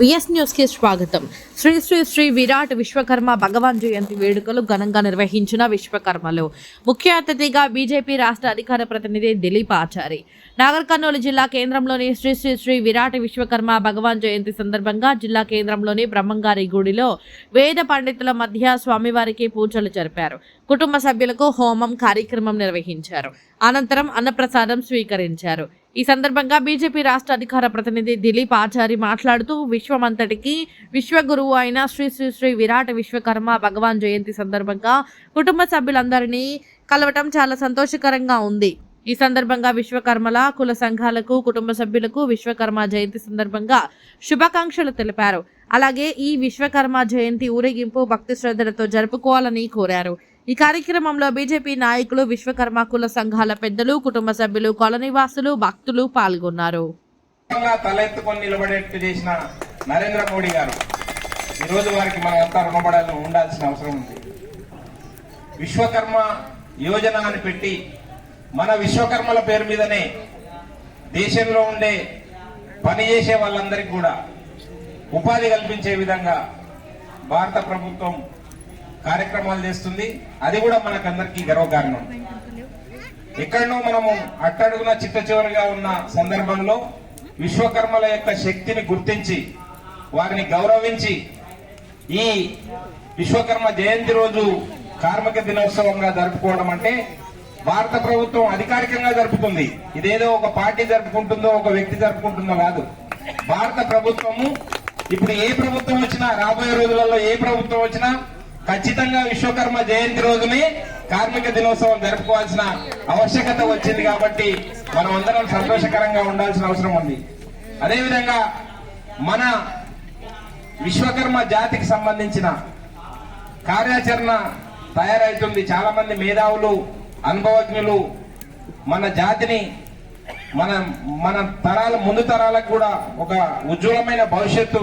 VS న్యూస్కి స్వాగతం. శ్రీ శ్రీ శ్రీ విరాట్ విశ్వకర్మ భగవాన్ జయంతి వేడుకలు ఘనంగా నిర్వహించిన విశ్వకర్మలు. ముఖ్య అతిథిగా బీజేపీ రాష్ట్ర అధికార ప్రతినిధి దిలీప్ ఆచారి. నాగర్ కర్నూలు జిల్లా కేంద్రంలోని శ్రీ శ్రీ శ్రీ విరాట్ విశ్వకర్మ భగవాన్ జయంతి సందర్భంగా జిల్లా కేంద్రంలోని బ్రహ్మంగారి గుడిలో వేద పండితుల మధ్య స్వామివారికి పూజలు జరిపారు. కుటుంబ సభ్యులకు హోమం కార్యక్రమం నిర్వహించారు. అనంతరం అన్నప్రసాదం స్వీకరించారు. ఈ సందర్భంగా బీజేపీ రాష్ట్ర అధికార ప్రతినిధి దిలీప్ ఆచారి మాట్లాడుతూ విశ్వమంతటికి విశ్వగురువు అయిన శ్రీ శ్రీ శ్రీ విరాట విశ్వకర్మ భగవాన్ జయంతి సందర్భంగా కుటుంబ సభ్యులందరినీ కలవటం చాలా సంతోషకరంగా ఉంది. ఈ సందర్భంగా విశ్వకర్మల కుల సంఘాలకు కుటుంబ సభ్యులకు విశ్వకర్మ జయంతి సందర్భంగా శుభాకాంక్షలు తెలిపారు. అలాగే ఈ విశ్వకర్మ జయంతి ఊరేగింపు భక్తి శ్రద్ధలతో జరుపుకోవాలని కోరారు. ఈ కార్యక్రమంలో బీజేపీ నాయకులు విశ్వకర్మ కుల సంఘాల పెద్దలు కుటుంబ సభ్యులు కాలనీవాసులు భక్తులు పాల్గొన్నారు. తలెత్తుకొని నిలబడేట్టు చేసిన నరేంద్ర మోడీ గారు. ఈరోజు వారికి మనం ఎంత రుణపడాలని ఉండాల్సిన అవసరం ఉంది. విశ్వకర్మ యోజన అని పెట్టి మన విశ్వకర్మల పేరు మీదనే దేశంలో ఉండే పని చేసే వాళ్ళందరికీ కూడా ఉపాధి కల్పించే విధంగా భారత ప్రభుత్వం కార్యక్రమాలు చేస్తుంది. అది కూడా మనకందరికీ గర్వకారణం. ఎక్కడనో మనము అట్టడుగున చిట్ట చివరిగా ఉన్న సందర్భంలో విశ్వకర్మల యొక్క శక్తిని గుర్తించి వారిని గౌరవించి ఈ విశ్వకర్మ జయంతి రోజు కార్మిక దినోత్సవంగా జరుపుకోవడం అంటే భారత ప్రభుత్వం అధికారికంగా జరుపుతుంది. ఇదేదో ఒక పార్టీ జరుపుకుంటుందో ఒక వ్యక్తి జరుపుకుంటుందో కాదు. భారత ప్రభుత్వము ఇప్పుడు ఏ ప్రభుత్వం వచ్చినా రాబోయే రోజులలో ఏ ప్రభుత్వం వచ్చినా ఖచ్చితంగా విశ్వకర్మ జయంతి రోజునే కార్మిక దినోత్సవం జరుపుకోవాల్సిన ఆవశ్యకత వచ్చింది కాబట్టి మనం అందరం సంతోషకరంగా ఉండాల్సిన అవసరం ఉంది. అదేవిధంగా మన విశ్వకర్మ జాతికి సంబంధించిన కార్యాచరణ తయారవుతుంది చాలా మంది మేధావులు అనుభవజ్ఞులు మన జాతిని మన మన తరాల ముందు తరాలకు కూడా ఒక ఉజ్వలమైన భవిష్యత్తు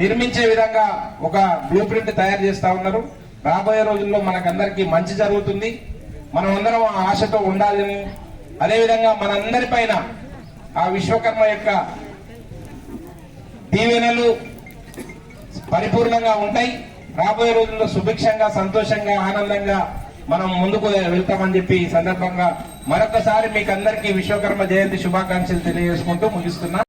నిర్మించే విధంగా ఒక బ్లూ ప్రింట్ తయారు చేస్తా ఉన్నారు. రాబోయే రోజుల్లో మనకందరికీ మంచి జరుగుతుంది. మనం అందరం ఆ ఆశతో ఉండాలని అదేవిధంగా మనందరి పైన ఆ విశ్వకర్మ యొక్క దీవెనలు పరిపూర్ణంగా ఉంటాయి. రాబోయే రోజుల్లో సుభిక్షంగా సంతోషంగా ఆనందంగా మనం ముందుకు వెళ్తామని చెప్పి ఈ సందర్భంగా మరొకసారి మీకు అందరికీ విశ్వకర్మ జయంతి శుభాకాంక్షలు తెలియజేసుకుంటూ ముగిస్తున్నా